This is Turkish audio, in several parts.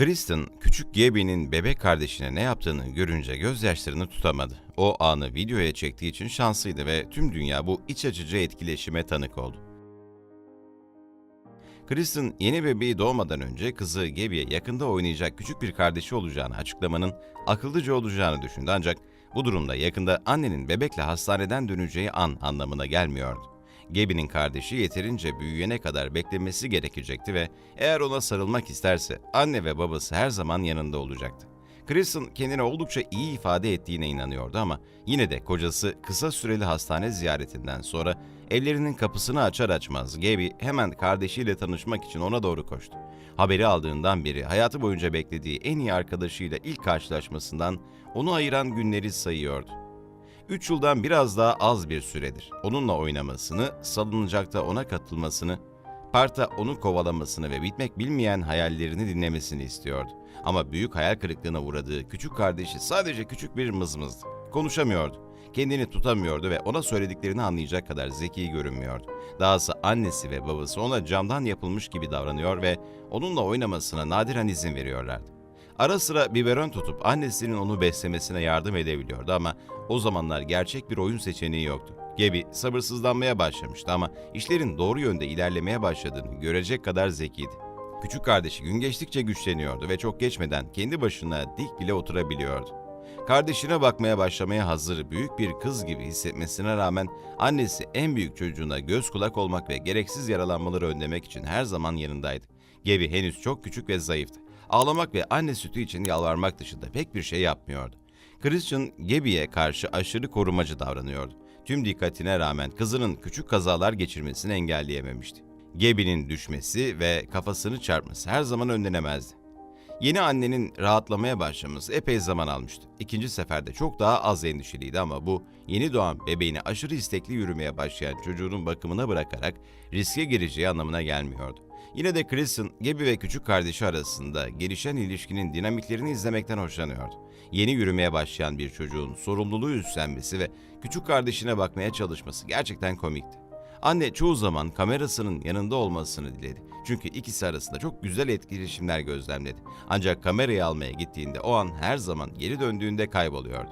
Kristen, küçük Gaby'nin bebek kardeşine ne yaptığını görünce gözyaşlarını tutamadı. O anı videoya çektiği için şanslıydı ve tüm dünya bu iç açıcı etkileşime tanık oldu. Kristen yeni bebeği doğmadan önce kızı Gaby'ye yakında oynayacak küçük bir kardeşi olacağını açıklamanın akıllıca olacağını düşündü ancak bu durumda yakında annenin bebekle hastaneden döneceği an anlamına gelmiyordu. Gaby'nin kardeşi yeterince büyüyene kadar beklemesi gerekecekti ve eğer ona sarılmak isterse anne ve babası her zaman yanında olacaktı. Kristen kendini oldukça iyi ifade ettiğine inanıyordu ama yine de kocası kısa süreli hastane ziyaretinden sonra evlerinin kapısını açar açmaz Gaby hemen kardeşiyle tanışmak için ona doğru koştu. Haberi aldığından beri hayatı boyunca beklediği en iyi arkadaşıyla ilk karşılaşmasından onu ayıran günleri sayıyordu. 3 yıldan biraz daha az bir süredir. Onunla oynamasını, salınacakta ona katılmasını, parkta onu kovalamasını ve bitmek bilmeyen hayallerini dinlemesini istiyordu. Ama büyük hayal kırıklığına uğradığı küçük kardeşi sadece küçük bir mızmızdı. Konuşamıyordu. Kendini tutamıyordu ve ona söylediklerini anlayacak kadar zeki görünmüyordu. Dahası annesi ve babası ona camdan yapılmış gibi davranıyor ve onunla oynamasına nadiren izin veriyorlardı. Ara sıra biberon tutup annesinin onu beslemesine yardım edebiliyordu ama o zamanlar gerçek bir oyun seçeneği yoktu. Gaby sabırsızlanmaya başlamıştı ama işlerin doğru yönde ilerlemeye başladığını görecek kadar zekiydi. Küçük kardeşi gün geçtikçe güçleniyordu ve çok geçmeden kendi başına dik bile oturabiliyordu. Kardeşine bakmaya başlamaya hazır büyük bir kız gibi hissetmesine rağmen annesi en büyük çocuğuna göz kulak olmak ve gereksiz yaralanmaları önlemek için her zaman yanındaydı. Gaby henüz çok küçük ve zayıftı. Ağlamak ve anne sütü için yalvarmak dışında pek bir şey yapmıyordu. Christian, Gaby'ye karşı aşırı korumacı davranıyordu. Tüm dikkatine rağmen kızının küçük kazalar geçirmesini engelleyememişti. Gaby'nin düşmesi ve kafasını çarpması her zaman önlenemezdi. Yeni annenin rahatlamaya başlaması epey zaman almıştı. İkinci seferde çok daha az endişeliydi ama bu yeni doğan bebeğini aşırı istekli yürümeye başlayan çocuğunun bakımına bırakarak riske gireceği anlamına gelmiyordu. Yine de Kristen, Gaby ve küçük kardeşi arasında gelişen ilişkinin dinamiklerini izlemekten hoşlanıyordu. Yeni yürümeye başlayan bir çocuğun sorumluluğu üstlenmesi ve küçük kardeşine bakmaya çalışması gerçekten komikti. Anne çoğu zaman kamerasının yanında olmasını diledi. Çünkü ikisi arasında çok güzel etkileşimler gözlemledi. Ancak kamerayı almaya gittiğinde o an her zaman geri döndüğünde kayboluyordu.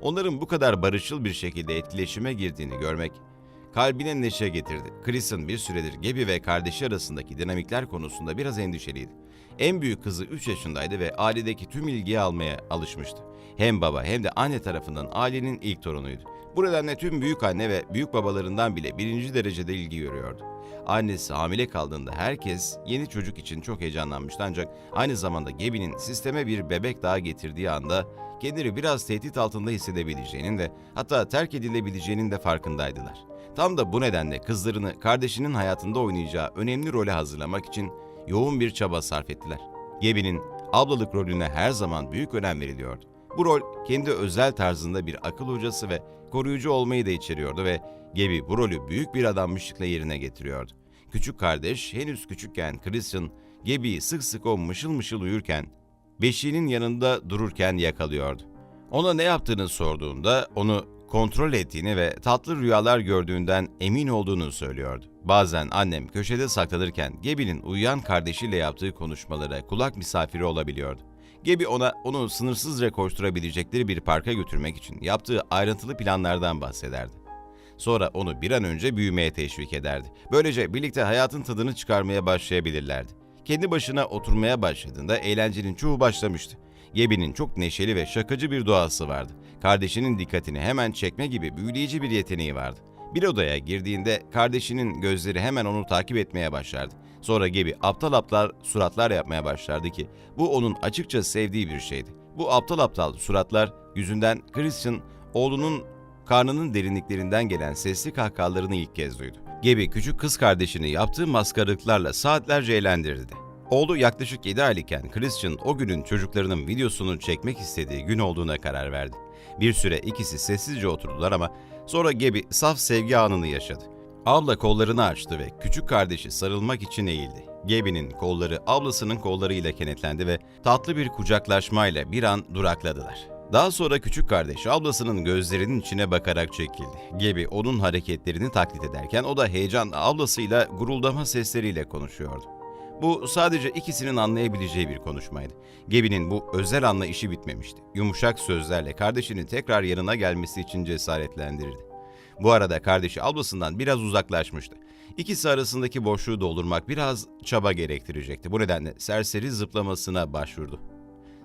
Onların bu kadar barışçıl bir şekilde etkileşime girdiğini görmek kalbine neşe getirdi. Chris'in bir süredir Gaby ve kardeşi arasındaki dinamikler konusunda biraz endişeliydi. En büyük kızı 3 yaşındaydı ve ailedeki tüm ilgiyi almaya alışmıştı. Hem baba hem de anne tarafından ailenin ilk torunuydu. Bu nedenle tüm büyük anne ve büyük babalarından bile birinci derecede ilgi görüyordu. Annesi hamile kaldığında herkes yeni çocuk için çok heyecanlanmıştı ancak aynı zamanda Gaby'nin sisteme bir bebek daha getirdiği anda kendini biraz tehdit altında hissedebileceğinin de hatta terk edilebileceğinin de farkındaydılar. Tam da bu nedenle kızlarını kardeşinin hayatında oynayacağı önemli role hazırlamak için yoğun bir çaba sarf ettiler. Gaby'nin ablalık rolüne her zaman büyük önem veriliyordu. Bu rol kendi özel tarzında bir akıl hocası ve koruyucu olmayı da içeriyordu ve Gaby bu rolü büyük bir adanmışlıkla yerine getiriyordu. Küçük kardeş henüz küçükken Christian, Gaby'yi sık sık o mışıl mışıl uyurken, beşiğinin yanında dururken yakalıyordu. Ona ne yaptığını sorduğunda onu kontrol ettiğini ve tatlı rüyalar gördüğünden emin olduğunu söylüyordu. Bazen annem köşede saklanırken Gaby'nin uyuyan kardeşiyle yaptığı konuşmalara kulak misafiri olabiliyordu. Gaby ona onu sınırsızca koşturabilecekleri bir parka götürmek için yaptığı ayrıntılı planlardan bahsederdi. Sonra onu bir an önce büyümeye teşvik ederdi. Böylece birlikte hayatın tadını çıkarmaya başlayabilirlerdi. Kendi başına oturmaya başladığında eğlencenin çoğu başlamıştı. Gaby'nin çok neşeli ve şakacı bir doğası vardı. Kardeşinin dikkatini hemen çekme gibi büyüleyici bir yeteneği vardı. Bir odaya girdiğinde kardeşinin gözleri hemen onu takip etmeye başlardı. Sonra Gaby aptal aptal suratlar yapmaya başlardı ki bu onun açıkça sevdiği bir şeydi. Bu aptal aptal suratlar yüzünden Christian oğlunun karnının derinliklerinden gelen sesli kahkahalarını ilk kez duydu. Gaby küçük kız kardeşini yaptığı maskaralıklarla saatlerce eğlendirdi. Oğlu yaklaşık 7 aylıkken Christian o günün çocuklarının videosunu çekmek istediği gün olduğuna karar verdi. Bir süre ikisi sessizce oturdular ama sonra Gaby saf sevgi anını yaşadı. Abla kollarını açtı ve küçük kardeşi sarılmak için eğildi. Gaby'nin kolları ablasının kollarıyla kenetlendi ve tatlı bir kucaklaşmayla bir an durakladılar. Daha sonra küçük kardeş ablasının gözlerinin içine bakarak çekildi. Gaby onun hareketlerini taklit ederken o da heyecanla ablasıyla guruldama sesleriyle konuşuyordu. Bu sadece ikisinin anlayabileceği bir konuşmaydı. Gebi'nin bu özel anla işi bitmemişti. Yumuşak sözlerle kardeşinin tekrar yanına gelmesi için cesaretlendirirdi. Bu arada kardeşi ablasından biraz uzaklaşmıştı. İkisi arasındaki boşluğu doldurmak biraz çaba gerektirecekti. Bu nedenle serseri zıplamasına başvurdu.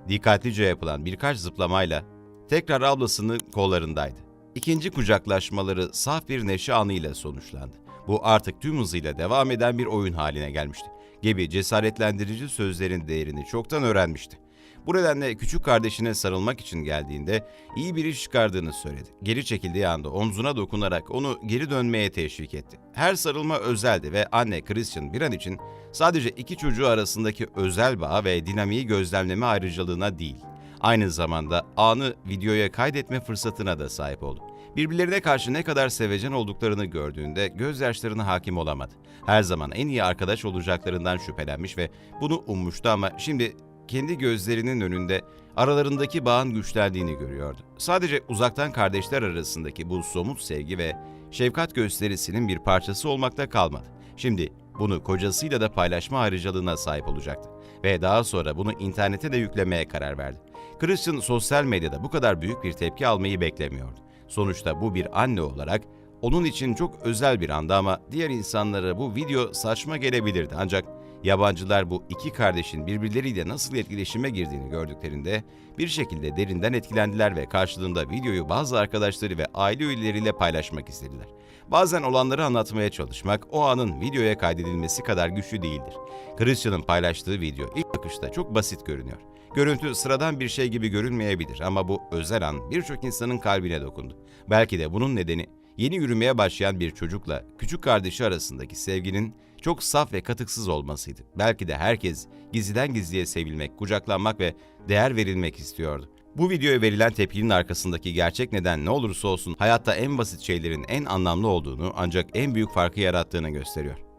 Dikkatlice yapılan birkaç zıplamayla tekrar ablasının kollarındaydı. İkinci kucaklaşmaları saf bir neşe anıyla sonuçlandı. Bu artık tüm hızıyla devam eden bir oyun haline gelmişti. Gebi cesaretlendirici sözlerin değerini çoktan öğrenmişti. Bu nedenle küçük kardeşine sarılmak için geldiğinde iyi bir iş çıkardığını söyledi. Geri çekildiği anda omzuna dokunarak onu geri dönmeye teşvik etti. Her sarılma özeldi ve anne Christian bir an için sadece iki çocuğu arasındaki özel bağ ve dinamiği gözlemleme ayrıcalığına değil, aynı zamanda anı videoya kaydetme fırsatına da sahip oldu. Birbirlerine karşı ne kadar sevecen olduklarını gördüğünde gözyaşlarına hakim olamadı. Her zaman en iyi arkadaş olacaklarından şüphelenmiş ve bunu ummuştu ama şimdi kendi gözlerinin önünde aralarındaki bağın güçlendiğini görüyordu. Sadece uzaktan kardeşler arasındaki bu somut sevgi ve şefkat gösterisinin bir parçası olmakta kalmadı. Şimdi bunu kocasıyla da paylaşma ayrıcalığına sahip olacaktı ve daha sonra bunu internete de yüklemeye karar verdi. Christian sosyal medyada bu kadar büyük bir tepki almayı beklemiyordu. Sonuçta bu bir anne olarak onun için çok özel bir anda ama diğer insanlara bu video saçma gelebilirdi. Ancak yabancılar bu iki kardeşin birbirleriyle nasıl etkileşime girdiğini gördüklerinde bir şekilde derinden etkilendiler ve karşılığında videoyu bazı arkadaşları ve aile üyeleriyle paylaşmak istediler. Bazen olanları anlatmaya çalışmak o anın videoya kaydedilmesi kadar güçlü değildir. Christian'ın paylaştığı video ilk bakışta çok basit görünüyor. Görüntü sıradan bir şey gibi görünmeyebilir ama bu özel an birçok insanın kalbine dokundu. Belki de bunun nedeni yeni yürümeye başlayan bir çocukla küçük kardeşi arasındaki sevginin çok saf ve katıksız olmasıydı. Belki de herkes gizliden gizliye sevilmek, kucaklanmak ve değer verilmek istiyordu. Bu videoya verilen tepkinin arkasındaki gerçek neden ne olursa olsun hayatta en basit şeylerin en anlamlı olduğunu ancak en büyük farkı yarattığını gösteriyor.